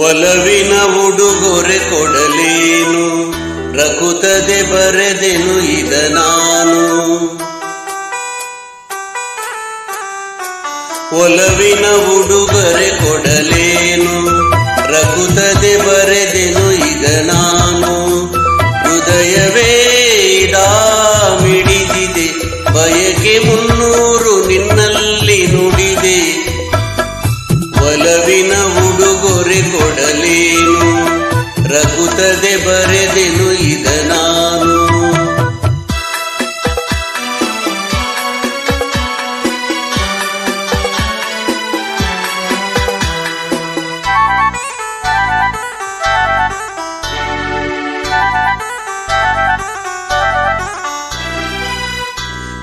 ಒಲವಿನ ಉಡುಗೊರೆ ಕೊಡಲೇನು ರಕುತದೆ ಬರೆದೆನು ಇದ ನಾನು. ಒಲವಿನ ಉಡುಗೊರೆ ಕೊಡಲೇನು? ರಘುತದೆ ಬರೆದೆನು ಈಗ ನಾನು. ಹೃದಯವೇ ಮಿಡಿದಿದೆ, ಬಯಕೆ ಮುನ್ನೂರು ನಿನ್ನಲ್ಲಿ ನುಡಿದೆ. ಒಲವಿನ ಉಡುಗೊರೆ ಕೊಡಲೇನು? ರಘುತದೆ ಬರೆದೆನು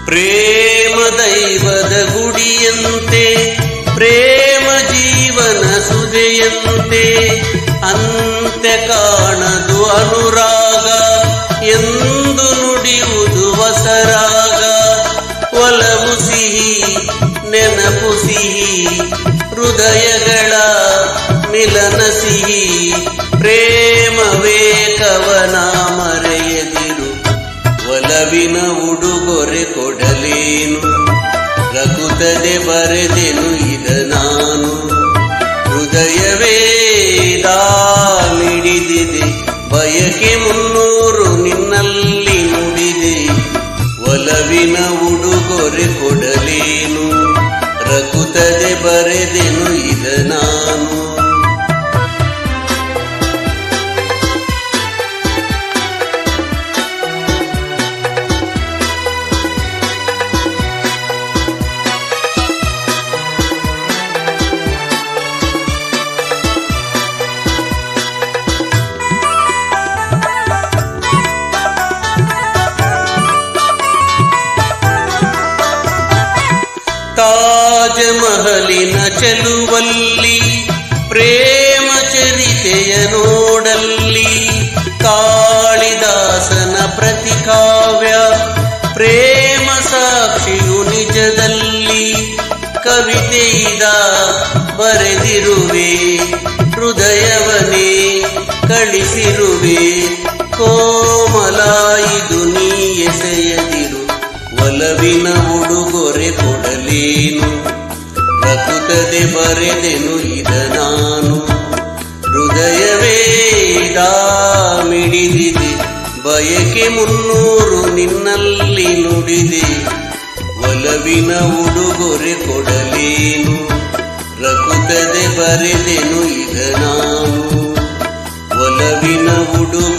ಪ್ರೇಮ ದೈವದ ಗುಡಿಯಂತೆ, ಪ್ರೇಮ ಜೀವನ ಸುದೆಯಂತೆ ಅಂತ್ಯ ಕಾಣದು ಅನುರಾಗ, ಎಂದು ನುಡಿಯುವುದು ವಸರಾಗ. ಒಲವು ಸಿಹಿ, ನೆನಪು ಸಿಹಿ, ಹೃದಯಗಳ ಮಿಲನ ಸಿಹಿ, ಪ್ರೇಮವೇ ಕವನ ಮರೆಯದಿರು. ಒಲವಿನ ಉಡುಗೊರೆ ಕೊಡಲೇನು? ರಘುತದೆ ಬರೆದೆನು ಇದ ನಾನು. ಹೃದಯವೇ ದಾಳಿಡಿದಿದೆ ಬಯಕೆ ಮುನ್ನೂರು ನಿನ್ನಲ್ಲಿ ನುಡಿದೆ. ಒಲವಿನ ಉಡುಗೊರೆ ಕೊಡಲೇನು? ರಘುತದೆ ಬರೆದೆನು ಇದ ನಾನು. ತಾಜ ಮಹಲಿನ ಚೆಲುವಲ್ಲಿ, ಪ್ರೇಮ ಚರಿತೆಯ ನೋಡಲ್ಲಿ, ಕಾಳಿದಾಸನ ಪ್ರತಿಕಾವ್ಯ, ಪ್ರೇಮ ಸಾಕ್ಷಿಯು ನಿಜದಲ್ಲಿ ಕವಿತೆಯಿದ ಬರೆದಿರುವೆ ಹೃದಯವನೇ ಕಳಿಸಿರುವೆ. ಮರೆದೆನು ಇದ ನಾನು. ಮಿಡಿದಿದೆ, ಬಯಕೆ ಮುನ್ನೂರು ನಿನ್ನಲ್ಲಿ ನುಡಿದೆ. ಒಲವಿನ ಉಡುಗೊರೆ ಕೊಡಲೇನು, ರಕುತದೆ ಬರೆದೆನು ಇದ ನಾನು. ಒಲವಿನ ಉಡುಗೊರೆ